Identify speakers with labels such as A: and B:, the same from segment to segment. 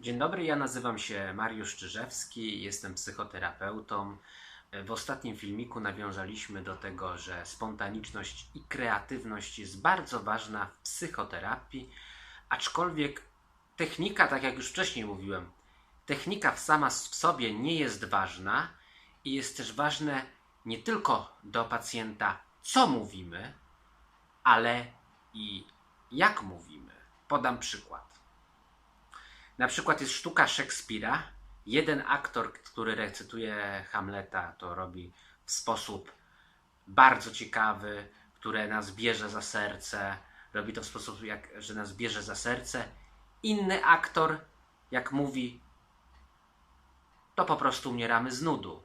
A: Dzień dobry, ja nazywam się Mariusz Czyżewski, jestem psychoterapeutą. W ostatnim filmiku nawiązaliśmy do tego, że spontaniczność i kreatywność jest bardzo ważna w psychoterapii, aczkolwiek technika, tak jak już wcześniej mówiłem, technika sama w sobie nie jest ważna i jest też ważne nie tylko do pacjenta, co mówimy, ale i jak mówimy. Podam przykład. Na przykład jest sztuka Szekspira. Jeden aktor, który recytuje Hamleta, to robi w sposób bardzo ciekawy, który nas bierze za serce. Robi to w sposób, jak, że nas bierze za serce. Inny aktor, jak mówi, to po prostu umieramy z nudu.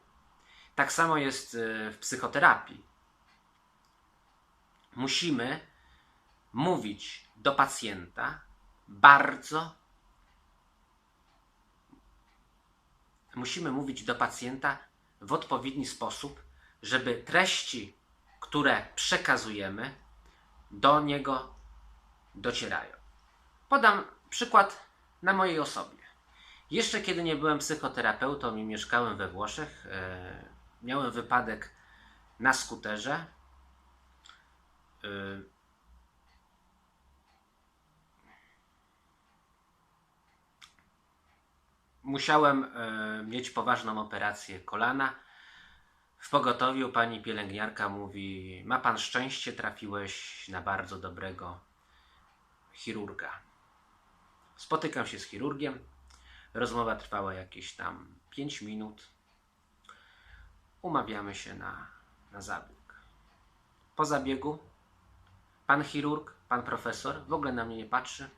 A: Tak samo jest y, w psychoterapii. Musimy mówić do pacjenta bardzo musimy mówić do pacjenta w odpowiedni sposób, żeby treści, które przekazujemy, do niego docierają. Podam przykład na mojej osobie. Jeszcze kiedy nie byłem psychoterapeutą i mieszkałem we Włoszech, e, miałem wypadek na skuterze. E, musiałem e, mieć poważną operację kolana. W pogotowiu pani pielęgniarka mówi: Ma pan szczęście, trafiłeś na bardzo dobrego chirurga. Spotykam się z chirurgiem. Rozmowa trwała jakieś tam 5 minut. Umawiamy się na, na zabieg. Po zabiegu pan chirurg, pan profesor w ogóle na mnie nie patrzy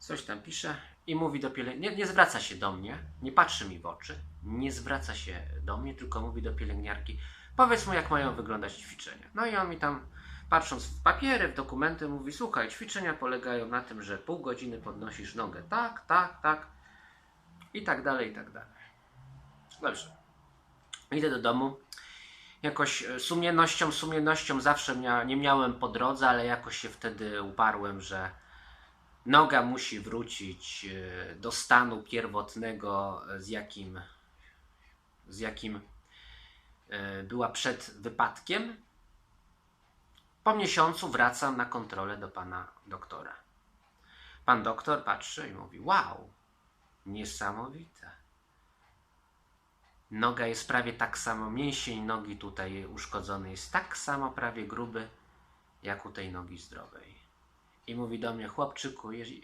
A: coś tam pisze i mówi do pielęgniarki, nie, zwraca się do mnie, nie patrzy mi w oczy, nie zwraca się do mnie, tylko mówi do pielęgniarki, powiedz mu, jak mają wyglądać ćwiczenia. No i on mi tam, patrząc w papiery, w dokumenty, mówi, słuchaj, ćwiczenia polegają na tym, że pół godziny podnosisz nogę tak, tak, tak i tak dalej, i tak dalej. Dobrze. Idę do domu. Jakoś e, sumiennością, sumiennością zawsze mia, nie miałem po drodze, ale jakoś się wtedy uparłem, że noga musi wrócić e, do stanu pierwotnego, e, z jakim, z jakim e, była przed wypadkiem. Po miesiącu wracam na kontrolę do pana doktora. Pan doktor patrzy i mówi: Wow, niesamowite. Noga jest prawie tak samo, mięsień nogi tutaj uszkodzony jest tak samo prawie gruby, jak u tej nogi zdrowej. I mówi do mnie, chłopczyku, że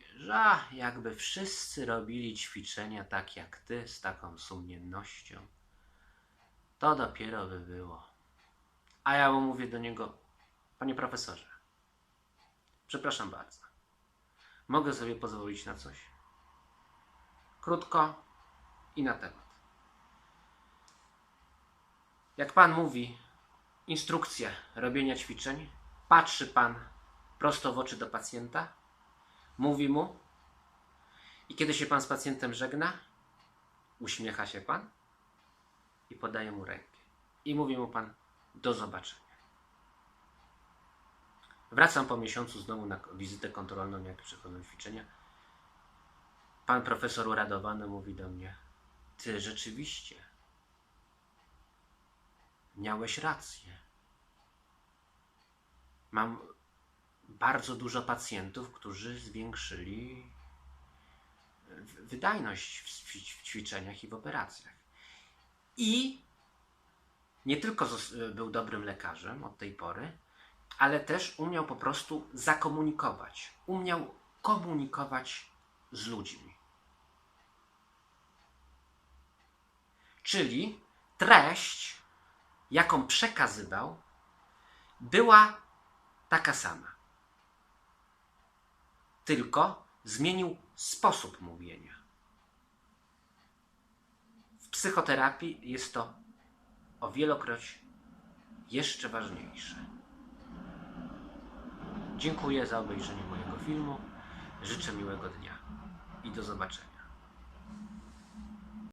A: jakby wszyscy robili ćwiczenia tak jak ty, z taką sumiennością, to dopiero by było. A ja mu mówię do niego, panie profesorze, przepraszam bardzo, mogę sobie pozwolić na coś? Krótko i na temat. Jak pan mówi, instrukcje robienia ćwiczeń, patrzy pan prosto w oczy do pacjenta, mówi mu i kiedy się pan z pacjentem żegna, uśmiecha się pan i podaje mu rękę. I mówi mu pan do zobaczenia. Wracam po miesiącu znowu na wizytę kontrolną, jak przechodzą ćwiczenia. Pan profesor uradowany mówi do mnie: Ty rzeczywiście miałeś rację. Mam bardzo dużo pacjentów, którzy zwiększyli wydajność w, ćwi- w ćwiczeniach i w operacjach. I nie tylko zos- był dobrym lekarzem od tej pory, ale też umiał po prostu zakomunikować. Umiał komunikować z ludźmi. Czyli treść, jaką przekazywał, była taka sama. Tylko zmienił sposób mówienia. W psychoterapii jest to o wielokroć jeszcze ważniejsze. Dziękuję za obejrzenie mojego filmu. Życzę miłego dnia i do zobaczenia.